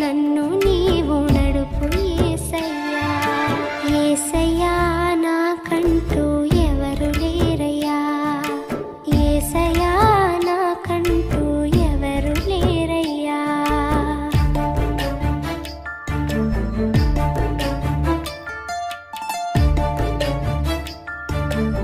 నన్ను నీ